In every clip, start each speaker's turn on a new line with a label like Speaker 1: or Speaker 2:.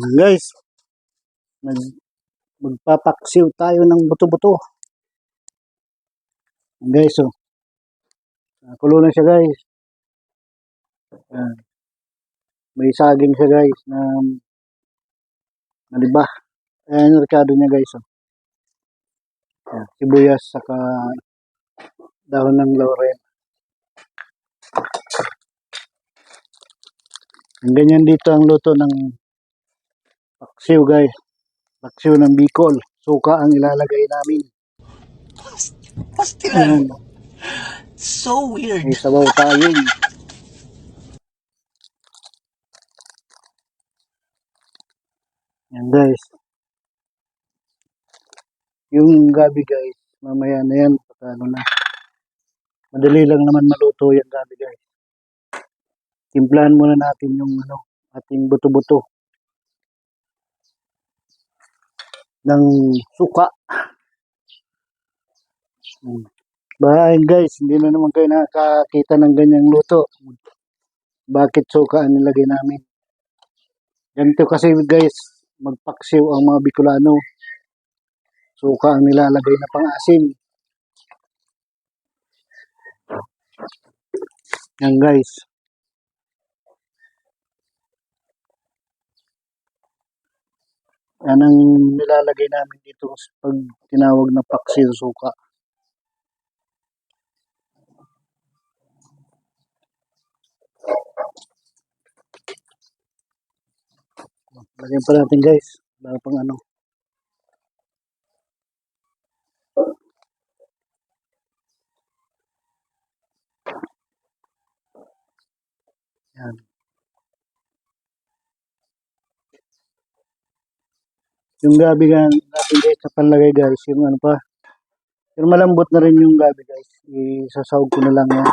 Speaker 1: Guys, mag magpapaksiw tayo ng buto-buto. Guys, oh. Kulo na siya, guys. Ayan. May saging siya, guys, na naliba. Ayan yung rekado niya, guys, oh. Ayan, sibuyas, saka dahon ng laurel. Ganyan dito ang luto ng paksiw, guys. Paksiw ng Bicol. Suka ang ilalagay namin. Ayan.
Speaker 2: So weird.
Speaker 1: May sabaw tayo. Yan guys. Yung gabi guys, mamaya na yan. Pagka ano na. Madali lang naman maluto yung gabi guys. Timplahan muna natin yung ano, ating buto-buto. Ng suka. Hmm. Bahayin guys, hindi na naman kayo nakakita ng ganyang luto. Bakit suka ang nilagay namin? Ganito kasi guys, magpaksiw ang mga Bicolano. Suka ang nilalagay na pang-asim. Yan guys. Yan ang nilalagay namin dito pag tinawag na paksiw suka. Lagyan pa natin guys. Wala pang ano. Yan. Yung gabi nga natin guys sa panlagay guys. Yung ano pa. Pero malambot na rin yung gabi guys. Isasawag ko na lang yan.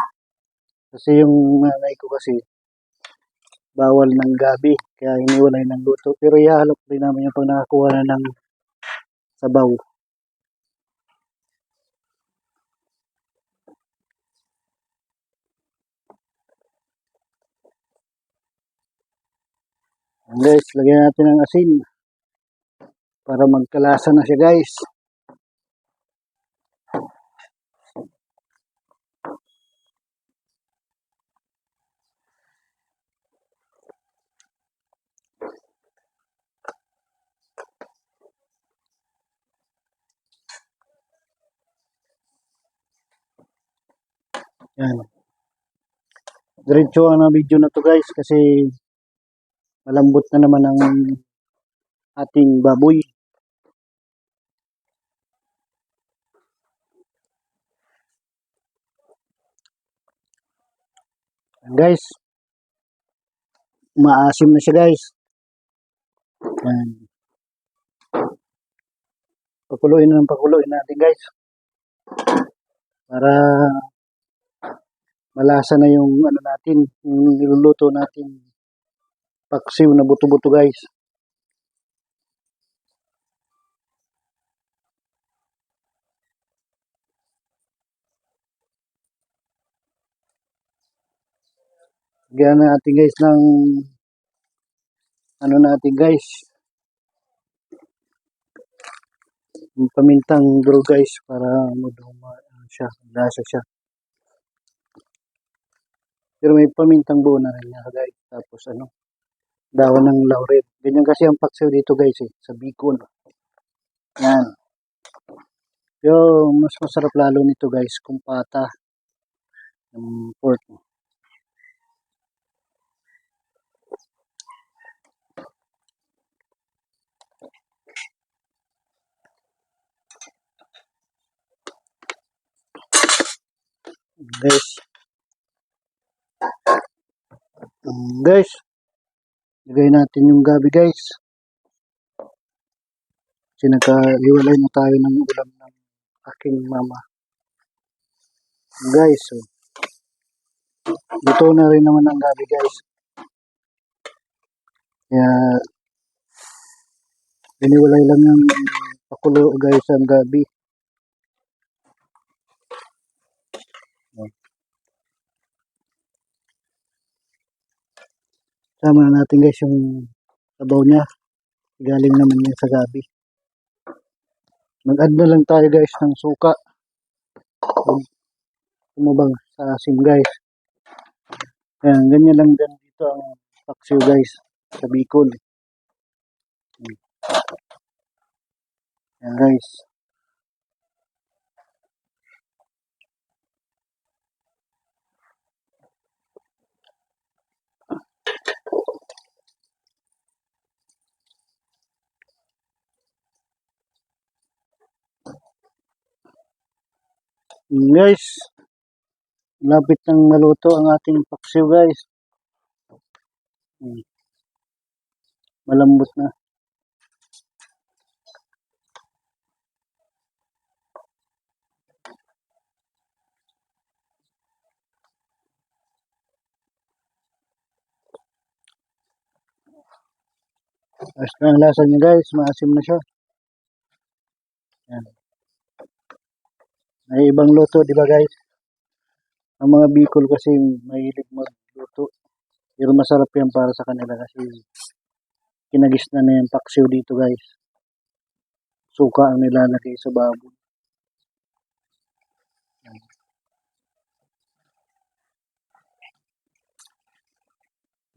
Speaker 1: Kasi yung nanay ko kasi bawal ng gabi. Kaya iniwalay ng luto. Pero ihahalap rin namin yung pag nakakuha na ng sabaw. Guys, lagyan natin ng asin. Para magkalasa na siya guys. Yan. Diretso ang video na to guys kasi malambot na naman ang ating baboy. Guys. Maasim na siya guys. Yan. Pakuluin na ng pakuluin natin guys. Para malasa na yung ano natin, yung niluluto natin paksiw na buto-buto guys. Lagyan natin guys ng ano natin guys. Yung pamintang bro guys para maduma ano siya, lasa siya. Pero may pamintang buo na rin niya guys. Tapos ano, dahon ng laurel. Ganyan kasi ang paksiw dito guys eh, sa Bicol. Yan. Pero mas masarap lalo nito guys kung pata ng pork. Guys. Um, guys. Lagay natin yung gabi guys. Kasi nagkahiwalay na tayo ng ulam ng aking mama. Guys, so. Dito na rin naman ang gabi guys. Kaya biniwalay lang yung pakulo guys ang gabi. Sama natin guys yung sabaw niya. Galing naman yan sa gabi. Mag-add na lang tayo guys ng suka. Tumabang sa asim guys. Ayan, ganyan lang din dito ang paksiw guys sa Bicol. Ayan guys. Guys. Lapit nang maluto ang ating paksiw guys. Hmm. Malambot na. Ayos na ang lasa niya guys. Maasim na siya. May ibang luto, di ba guys? Ang mga Bicol kasi mahilig magluto. Pero masarap yan para sa kanila kasi kinagis na na yung paksiw dito guys. Suka ang nilalagay sa baboy.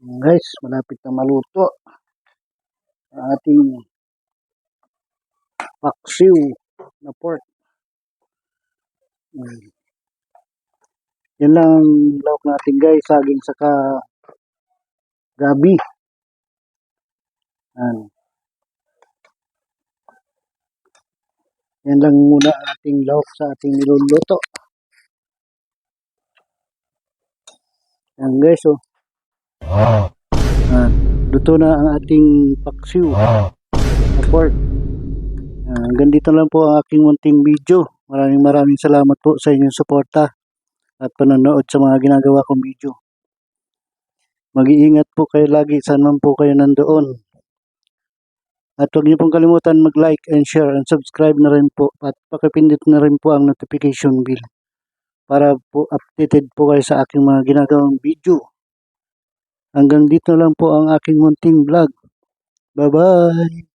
Speaker 1: Guys, malapit na maluto ang ating paksiw na pork. Mm. Yan lang ang lawak natin guys, saging saka gabi. Yan. Yan lang muna ating lawak sa ating niluluto. Yan guys, oh. Yan. Luto na ang ating paksiw na pork. Yan. Hanggang dito lang po ang aking munting video. Maraming maraming salamat po sa inyong suporta at panonood sa mga ginagawa kong video. Mag-iingat po kayo lagi saan man po kayo nandoon. At huwag niyo pong kalimutan mag-like and share and subscribe na rin po at pakipindit na rin po ang notification bell para po updated po kayo sa aking mga ginagawang video. Hanggang dito lang po ang aking munting vlog. Bye-bye!